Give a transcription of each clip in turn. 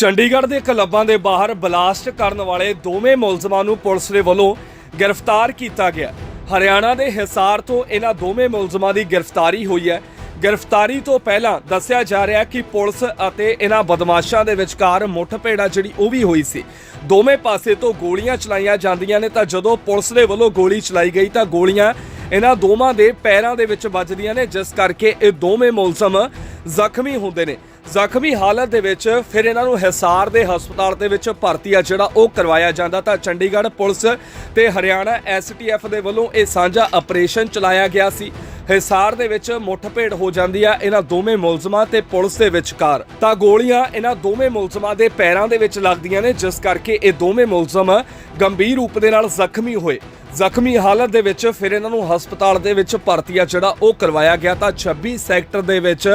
ਚੰਡੀਗੜ੍ਹ ਦੇ ਕਲੱਬਾਂ ਦੇ ਬਾਹਰ ਬਲਾਸਟ ਕਰਨ ਵਾਲੇ ਦੋਵੇਂ ਮੁਲਜ਼ਮਾਂ ਨੂੰ ਪੁਲਿਸ ਦੇ ਵੱਲੋਂ ਗ੍ਰਿਫਤਾਰ ਕੀਤਾ ਗਿਆ। ਹਰਿਆਣਾ ਦੇ ਹਿਸਾਰ ਤੋਂ ਇਹਨਾਂ ਦੋਵੇਂ ਮੁਲਜ਼ਮਾਂ ਦੀ ਗ੍ਰਿਫਤਾਰੀ ਹੋਈ ਹੈ। ਗ੍ਰਿਫਤਾਰੀ ਤੋਂ ਪਹਿਲਾਂ ਦੱਸਿਆ ਜਾ ਰਿਹਾ ਕਿ ਪੁਲਿਸ ਅਤੇ ਇਹਨਾਂ ਬਦਮਾਸ਼ਾਂ ਦੇ ਵਿਚਕਾਰ ਮੁੱਠਭੇੜਾ ਜਿਹੜੀ ਉਹ ਵੀ ਹੋਈ ਸੀ। ਦੋਵੇਂ ਪਾਸੇ ਤੋਂ ਗੋਲੀਆਂ ਚਲਾਈਆਂ ਜਾਂਦੀਆਂ ਨੇ ਤਾਂ ਜਦੋਂ ਪੁਲਿਸ ਦੇ ਵੱਲੋਂ ਗੋਲੀ ਚਲਾਈ ਗਈ ਤਾਂ ਗੋਲੀਆਂ ਇਹਨਾਂ ਦੋਵਾਂ ਦੇ ਪੈਰਾਂ ਦੇ ਵਿੱਚ ਵੱਜਦੀਆਂ ਨੇ, ਜਿਸ ਕਰਕੇ ਇਹ ਦੋਵੇਂ ਮੁਲਜ਼ਮ ਜ਼ਖਮੀ ਹੁੰਦੇ ਨੇ। ਜ਼ਖਮੀ ਹਾਲਤ ਦੇ ਵਿੱਚ ਫਿਰ ਇਹਨਾਂ ਨੂੰ ਹਿਸਾਰ ਦੇ ਹਸਪਤਾਲ ਦੇ ਵਿੱਚ ਭਰਤੀ ਆ, ਜਿਹੜਾ ਉਹ ਕਰਵਾਇਆ ਜਾਂਦਾ ਤਾਂ ਚੰਡੀਗੜ੍ਹ ਪੁਲਿਸ ਤੇ ਹਰਿਆਣਾ ਐਸਟੀਐਫ ਦੇ ਵੱਲੋਂ ਇਹ ਸਾਂਝਾ ਆਪਰੇਸ਼ਨ ਚਲਾਇਆ ਗਿਆ ਸੀ। ਹਿਸਾਰ ਦੇ ਵਿੱਚ ਮੁੱਠਭੇੜ ਹੋ ਜਾਂਦੀ ਆ, ਇਹਨਾਂ ਦੋਵੇਂ ਮੁਲਜ਼ਮਾਂ ਤੇ ਪੁਲਿਸ ਦੇ ਵਿਚਕਾਰ। ਤਾਂ ਗੋਲੀਆਂ ਇਹਨਾਂ ਦੋਵੇਂ ਮੁਲਜ਼ਮਾਂ ਦੇ ਪੈਰਾਂ ਦੇ ਵਿੱਚ ਲੱਗਦੀਆਂ ਨੇ, ਜਿਸ ਕਰਕੇ ਇਹ ਦੋਵੇਂ ਮੁਲਜ਼ਮ ਗੰਭੀਰ ਰੂਪ ਦੇ ਨਾਲ ਜ਼ਖਮੀ ਹੋਏ। ਜ਼ਖਮੀ ਹਾਲਤ ਦੇ ਵਿੱਚ ਫਿਰ ਇਹਨਾਂ ਨੂੰ ਹਸਪਤਾਲ ਦੇ ਵਿੱਚ ਭਰਤੀ ਆ, ਜਿਹੜਾ ਉਹ ਕਰਵਾਇਆ ਗਿਆ ਤਾਂ 26 ਸੈਕਟਰ ਦੇ ਵਿੱਚ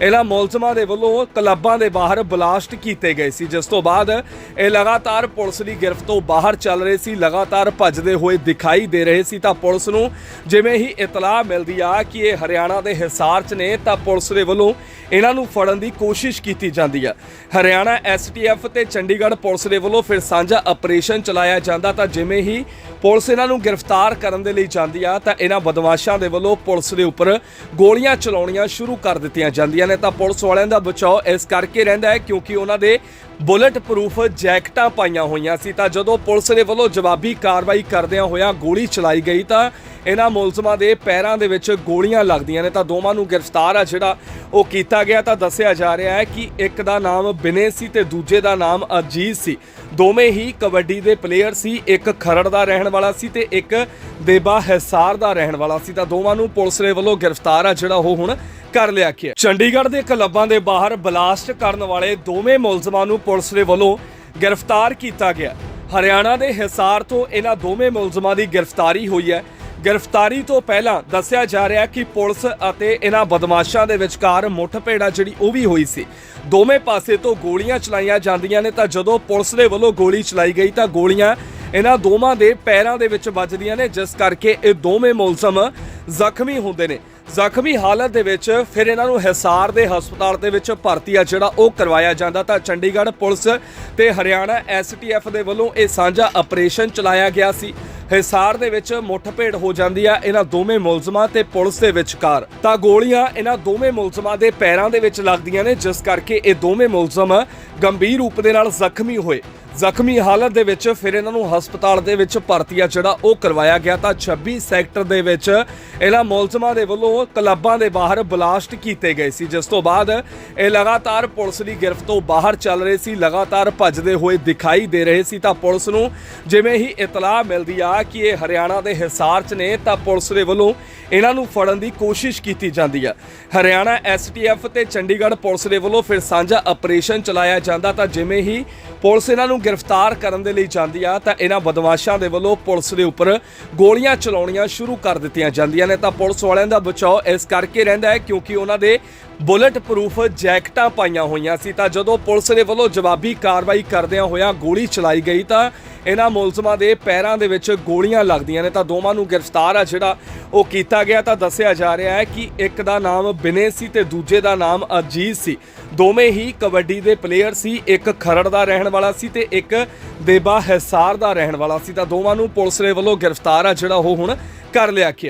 ਇਹਨਾਂ ਮੁਲਜ਼ਮਾਂ ਦੇ ਵੱਲੋਂ ਕਲੱਬਾਂ ਦੇ ਬਾਹਰ ਬਲਾਸਟ ਕੀਤੇ ਗਏ ਸੀ। ਜਿਸ ਤੋਂ ਬਾਅਦ ਇਹ ਲਗਾਤਾਰ ਪੁਲਿਸ ਦੀ ਗਿਰਫਤ ਤੋਂ ਬਾਹਰ ਚੱਲ ਰਹੇ ਸੀ, ਲਗਾਤਾਰ ਭੱਜਦੇ ਹੋਏ ਦਿਖਾਈ ਦੇ ਰਹੇ ਸੀ। ਤਾਂ ਪੁਲਿਸ ਨੂੰ ਜਿਵੇਂ ਹੀ ਇਤਲਾਹ ਮਿਲਦੀ ਆ ਕਿ ਇਹ ਹਰਿਆਣਾ ਦੇ ਹਿਸਾਰ 'ਚ ਨੇ, ਤਾਂ ਪੁਲਿਸ ਦੇ ਵੱਲੋਂ ਇਹਨਾਂ ਨੂੰ ਫੜਨ ਦੀ ਕੋਸ਼ਿਸ਼ ਕੀਤੀ ਜਾਂਦੀ ਆ। ਹਰਿਆਣਾ ਐਸਟੀਐਫ ਤੇ ਚੰਡੀਗੜ੍ਹ ਪੁਲਿਸ ਦੇ ਵੱਲੋਂ ਫਿਰ ਸਾਂਝਾ ਆਪਰੇਸ਼ਨ ਚਲਾਇਆ ਜਾਂਦਾ ਤਾਂ ਜਿਵੇਂ ਹੀ ਪੁਲਿਸ ਇਹਨਾਂ ਨੂੰ ਗ੍ਰਿਫਤਾਰ ਕਰਨ ਦੇ ਲਈ ਜਾਂਦੀ ਆ, ਤਾਂ ਇਹਨਾਂ ਬਦਮਾਸ਼ਾਂ ਦੇ ਵੱਲੋਂ ਪੁਲਿਸ ਦੇ ਉੱਪਰ ਗੋਲੀਆਂ ਚਲਾਉਣੀਆਂ ਸ਼ੁਰੂ ਕਰ ਦਿੱਤੀਆਂ ਜਾਂਦੀਆਂ ਨੇ। ਤਾਂ ਪੁਲਿਸ ਵਾਲਿਆਂ ਦਾ ਬਚਾਓ ਇਸ ਕਰਕੇ ਰਹਿੰਦਾ ਹੈ ਕਿਉਂਕਿ ਉਹਨਾਂ ਦੇ ਬੁਲਟ ਪ੍ਰੂਫ ਜੈਕਟਾਂ ਪਾਈਆਂ ਹੋਈਆਂ ਸੀ। ਤਾਂ ਜਦੋਂ ਪੁਲਿਸ ਦੇ ਵੱਲੋਂ ਜਵਾਬੀ ਕਾਰਵਾਈ ਕਰਦਿਆਂ ਹੋਇਆ ਗੋਲੀ ਚਲਾਈ ਗਈ, ਤਾਂ ਇਹਨਾਂ ਮੁਲਜ਼ਮਾਂ ਦੇ ਪੈਰਾਂ ਦੇ ਵਿੱਚ ਗੋਲੀਆਂ ਲੱਗਦੀਆਂ ਨੇ। ਤਾਂ ਦੋਵਾਂ ਨੂੰ ਗ੍ਰਿਫਤਾਰ ਆ ਜਿਹੜਾ ਉਹ ਕੀਤਾ ਗਿਆ, ਤਾਂ ਦੱਸਿਆ ਜਾ ਰਿਹਾ ਹੈ ਕਿ ਇੱਕ ਦਾ ਨਾਮ ਬਿਨੇ ਸੀ ਤੇ ਦੂਜੇ ਦਾ ਨਾਮ ਅਜੀਤ ਸੀ। ਦੋਵੇਂ ਹੀ ਕਬੱਡੀ ਦੇ ਪਲੇਅਰ ਸੀ। ਇੱਕ ਖਰੜ ਦਾ ਰਹਿਣ ਵਾਲਾ ਸੀ ਤੇ ਇੱਕ ਦੇਬਾ ਹਿਸਾਰ ਦਾ ਰਹਿਣ ਵਾਲਾ ਸੀ। ਤਾਂ ਦੋਵਾਂ ਨੂੰ ਪੁਲਿਸ ਦੇ ਵੱਲੋਂ ਗ੍ਰਿਫਤਾਰ ਆ ਜਿਹੜਾ ਉਹ ਹੁਣ ਕਰ ਲਿਆ ਗਿਆ ਚੰਡੀਗੜ੍ਹ ਦੇ ਕਲੱਬਾਂ ਦੇ ਬਾਹਰ ਬਲਾਸਟ ਕਰਨ ਵਾਲੇ ਦੋਵੇਂ ਮੁਲਜ਼ਮਾਂ ਨੂੰ ਪੁਲਿਸ ਦੇ ਵੱਲੋਂ ਗ੍ਰਿਫਤਾਰ ਕੀਤਾ ਗਿਆ। ਹਰਿਆਣਾ ਦੇ ਹਿਸਾਰ ਤੋਂ ਇਹਨਾਂ ਦੋਵੇਂ ਮੁਲਜ਼ਮਾਂ ਦੀ ਗ੍ਰਿਫਤਾਰੀ ਹੋਈ ਹੈ। ਗ੍ਰਿਫਤਾਰੀ ਤੋਂ ਪਹਿਲਾਂ ਦੱਸਿਆ ਜਾ ਰਿਹਾ ਕਿ ਪੁਲਿਸ ਅਤੇ ਇਹਨਾਂ ਬਦਮਾਸ਼ਾਂ ਦੇ ਵਿਚਕਾਰ ਮੁੱਠਭੇੜਾ ਜਿਹੜੀ ਉਹ ਵੀ ਹੋਈ ਸੀ। ਦੋਵੇਂ ਪਾਸੇ ਤੋਂ ਗੋਲੀਆਂ ਚਲਾਈਆਂ ਜਾਂਦੀਆਂ ਨੇ ਤਾਂ ਜਦੋਂ ਪੁਲਿਸ ਦੇ ਵੱਲੋਂ ਗੋਲੀ ਚਲਾਈ ਗਈ ਤਾਂ ਗੋਲੀਆਂ ਇਹਨਾਂ ਦੋਵਾਂ ਦੇ ਪੈਰਾਂ ਦੇ ਵਿੱਚ ਵੱਜਦੀਆਂ ਨੇ, ਜਿਸ ਕਰਕੇ ਇਹ ਦੋਵੇਂ ਮੁਲਜ਼ਮ ਜ਼ਖਮੀ ਹੁੰਦੇ ਨੇ। ਜ਼ਖਮੀ ਹਾਲਤ ਦੇ ਵਿੱਚ ਫਿਰ ਇਹਨਾਂ ਨੂੰ ਹਿਸਾਰ ਦੇ ਹਸਪਤਾਲ ਦੇ ਵਿੱਚ ਭਰਤੀ ਆ ਜਿਹੜਾ ਉਹ ਕਰਵਾਇਆ ਜਾਂਦਾ ਤਾਂ ਚੰਡੀਗੜ੍ਹ ਪੁਲਿਸ ਤੇ ਹਰਿਆਣਾ ਐਸਟੀਐਫ ਦੇ ਵੱਲੋਂ ਇਹ ਸਾਂਝਾ ਆਪਰੇਸ਼ਨ ਚਲਾਇਆ ਗਿਆ ਸੀ। ਹਿਸਾਰ ਦੇ ਵਿੱਚ ਮੁੱਠਭੇੜ ਹੋ ਜਾਂਦੀ ਆ ਇਹਨਾਂ ਦੋਵੇਂ ਮੁਲਜ਼ਮਾਂ ਤੇ ਪੁਲਿਸ ਦੇ ਵਿਚਕਾਰ। ਤਾਂ ਗੋਲੀਆਂ ਇਹਨਾਂ ਦੋਵੇਂ ਮੁਲਜ਼ਮਾਂ ਦੇ ਪੈਰਾਂ ਦੇ ਵਿੱਚ ਲੱਗਦੀਆਂ ਨੇ, ਜਿਸ ਕਰਕੇ ਇਹ ਦੋਵੇਂ ਮੁਲਜ਼ਮ ਗੰਭੀਰ ਰੂਪ ਦੇ ਨਾਲ ਜ਼ਖਮੀ ਹੋਏ। ਜ਼ਖਮੀ ਹਾਲਤ ਦੇ ਵਿੱਚ ਫਿਰ ਇਹਨਾਂ ਨੂੰ ਹਸਪਤਾਲ ਦੇ ਵਿੱਚ ਭਰਤੀ ਆ, ਜਿਹੜਾ ਉਹ ਕਰਵਾਇਆ ਗਿਆ ਤਾਂ 26 ਸੈਕਟਰ ਦੇ ਵਿੱਚ ਇਹਨਾਂ ਮੁਲਜ਼ਮਾਂ ਦੇ ਵੱਲੋਂ ਕਲੱਬਾਂ ਦੇ ਬਾਹਰ ਬਲਾਸਟ ਕੀਤੇ ਗਏ ਸੀ। ਜਿਸ ਤੋਂ ਬਾਅਦ ਇਹ ਲਗਾਤਾਰ ਪੁਲਿਸ ਦੀ ਗਿਰਫਤ ਤੋਂ ਬਾਹਰ ਚੱਲ ਰਹੇ ਸੀ, ਲਗਾਤਾਰ ਭੱਜਦੇ ਹੋਏ ਦਿਖਾਈ ਦੇ ਰਹੇ ਸੀ। ਤਾਂ ਪੁਲਿਸ ਨੂੰ ਜਿਵੇਂ ਹੀ ਇਤਲਾਹ ਮਿਲਦੀ ਆ ਕਿ ਇਹ ਹਰਿਆਣਾ ਦੇ ਹਿਸਾਰ 'ਚ ਨੇ, ਤਾਂ ਪੁਲਿਸ ਦੇ ਵੱਲੋਂ ਇਹਨਾਂ ਨੂੰ ਫੜਨ ਦੀ ਕੋਸ਼ਿਸ਼ ਕੀਤੀ ਜਾਂਦੀ ਆ। ਹਰਿਆਣਾ ਐਸਟੀਐਫ ਤੇ ਚੰਡੀਗੜ੍ਹ ਪੁਲਿਸ ਦੇ ਵੱਲੋਂ ਫਿਰ ਸਾਂਝਾ ਆਪਰੇਸ਼ਨ ਚਲਾਇਆ ਜਾਂਦਾ ਤਾਂ ਜਿਵੇਂ ਹੀ ਪੁਲਿਸ ਇਹਨਾਂ ਨੂੰ ਗ੍ਰਿਫਤਾਰ ਕਰਨ ਦੇ ਲਈ ਜਾਂਦੀ ਆ, ਤਾਂ ਇਹਨਾਂ ਬਦਮਾਸ਼ਾਂ ਦੇ ਵੱਲੋਂ ਪੁਲਿਸ ਦੇ ਉੱਪਰ ਗੋਲੀਆਂ ਚਲਾਉਣੀਆਂ ਸ਼ੁਰੂ ਕਰ ਦਿੱਤੀਆਂ ਜਾਂਦੀਆਂ ਨੇ। ਤਾਂ ਪੁਲਿਸ ਵਾਲਿਆਂ ਦਾ ਬਚਾਅ ਇਸ ਕਰਕੇ ਰਹਿੰਦਾ ਹੈ ਕਿਉਂਕਿ ਉਹਨਾਂ ਦੇ ਬੁਲਟ ਪ੍ਰੂਫ ਜੈਕਟਾਂ ਪਾਈਆਂ ਹੋਈਆਂ ਸੀ। ਤਾਂ ਜਦੋਂ ਪੁਲਿਸ ਦੇ ਵੱਲੋਂ ਜਵਾਬੀ ਕਾਰਵਾਈ ਕਰਦਿਆਂ ਹੋਇਆਂ ਗੋਲੀ ਚਲਾਈ ਗਈ ਤਾਂ ਇਹਨਾਂ ਮੁਲਜ਼ਮਾਂ ਦੇ ਪੈਰਾਂ ਦੇ ਵਿੱਚ ਗੋਲੀਆਂ ਲੱਗਦੀਆਂ ਨੇ। ਤਾਂ ਦੋਵਾਂ ਨੂੰ ਗ੍ਰਿਫਤਾਰ ਆ ਜਿਹੜਾ ਉਹ ਕੀਤਾ ਗਿਆ। ਤਾਂ ਦੱਸਿਆ ਜਾ ਰਿਹਾ ਹੈ ਕਿ ਇੱਕ ਦਾ ਨਾਮ ਬਿਨੇ ਸੀ ਤੇ ਦੂਜੇ ਦਾ ਨਾਮ ਅਜੀਤ ਸੀ। ਦੋਵੇਂ ਹੀ ਕਬੱਡੀ ਦੇ ਪਲੇਅਰ ਸੀ। ਇੱਕ ਖਰੜ ਦਾ ਰਹਿਣ ਵਾਲਾ ਸੀ ਤੇ ਇੱਕ ਦੇਬਾ ਹਿਸਾਰ ਦਾ ਰਹਿਣ ਵਾਲਾ ਸੀ। ਤਾਂ ਦੋਵਾਂ ਨੂੰ ਪੁਲਿਸ ਦੇ ਵੱਲੋਂ ਗ੍ਰਿਫਤਾਰ ਆ ਜਿਹੜਾ ਉਹ ਹੁਣ ਕਰ ਲਿਆ ਗਿਆ।